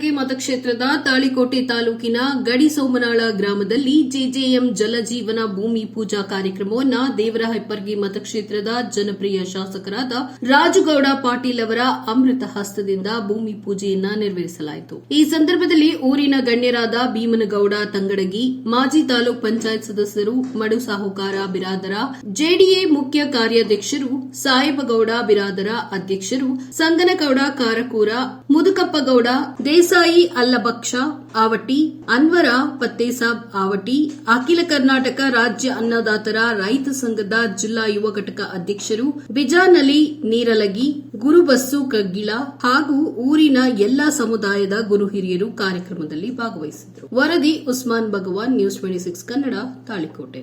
ಹಿಪ್ಪರಗೆ ಮತಕ್ಷೇತ್ರದ ತಾಳಿಕೋಟೆ ತಾಲೂಕಿನ ಗಡಿ ಸೋಮನಾಳ ಗ್ರಾಮದಲ್ಲಿ ಜೆಜೆಎಂ ಜಲಜೀವನ ಭೂಮಿ ಪೂಜಾ ಕಾರ್ಯಕ್ರಮವನ್ನು ದೇವರ ಹೆಪ್ಪರ್ಗಿ ಮತಕ್ಷೇತ್ರದ ಜನಪ್ರಿಯ ಶಾಸಕರಾದ ರಾಜುಗೌಡ ಪಾಟೀಲ್ ಅವರ ಅಮೃತ ಹಸ್ತದಿಂದ ಭೂಮಿ ಪೂಜೆಯನ್ನ ನೆರವೇರಿಸಲಾಯಿತು. ಈ ಸಂದರ್ಭದಲ್ಲಿ ಊರಿನ ಗಣ್ಯರಾದ ಭೀಮನಗೌಡ ತಂಗಡಗಿ, ಮಾಜಿ ತಾಲೂಕ್ ಪಂಚಾಯತ್ ಸದಸ್ಯರು, ಮಡು ಸಾಹುಕಾರ ಬಿರಾದರ, ಜೆಡಿಎ ಮುಖ್ಯ ಕಾರ್ಯಾಧ್ಯಕ್ಷರು, ಸಾಹೇಬಗೌಡ ಬಿರಾದರ ಅಧ್ಯಕ್ಷರು, ಸಂಗನಗೌಡ ಕಾರಕೂರ, ಮುದುಕಪ್ಪಗೌಡ ದೇಸಾಯಿ ಅಲ್ಲಬಕ್ಷ ಆವಟಿ, ಅನ್ವರ, ಪತ್ತೇಸಾಬ್, ಆವಟಿ, ಅಖಿಲ ಕರ್ನಾಟಕ ರಾಜ್ಯ ಅನ್ನದಾತರ ರೈತ ಸಂಘದ ಜಿಲ್ಲಾ ಯುವ ಘಟಕ ಅಧ್ಯಕ್ಷರು ಬಿಜಾನಲಿ ನೀರಲಗಿ, ಗುರುಬಸ್ಸು ಕಗ್ಗಿಳ ಹಾಗೂ ಊರಿನ ಎಲ್ಲಾ ಸಮುದಾಯದ ಗುರು ಹಿರಿಯರು ಕಾರ್ಯಕ್ರಮದಲ್ಲಿ ಭಾಗವಹಿಸಿದರು ವರದಿ Usman Bhagwan, news twenty six Kannada, Talikote.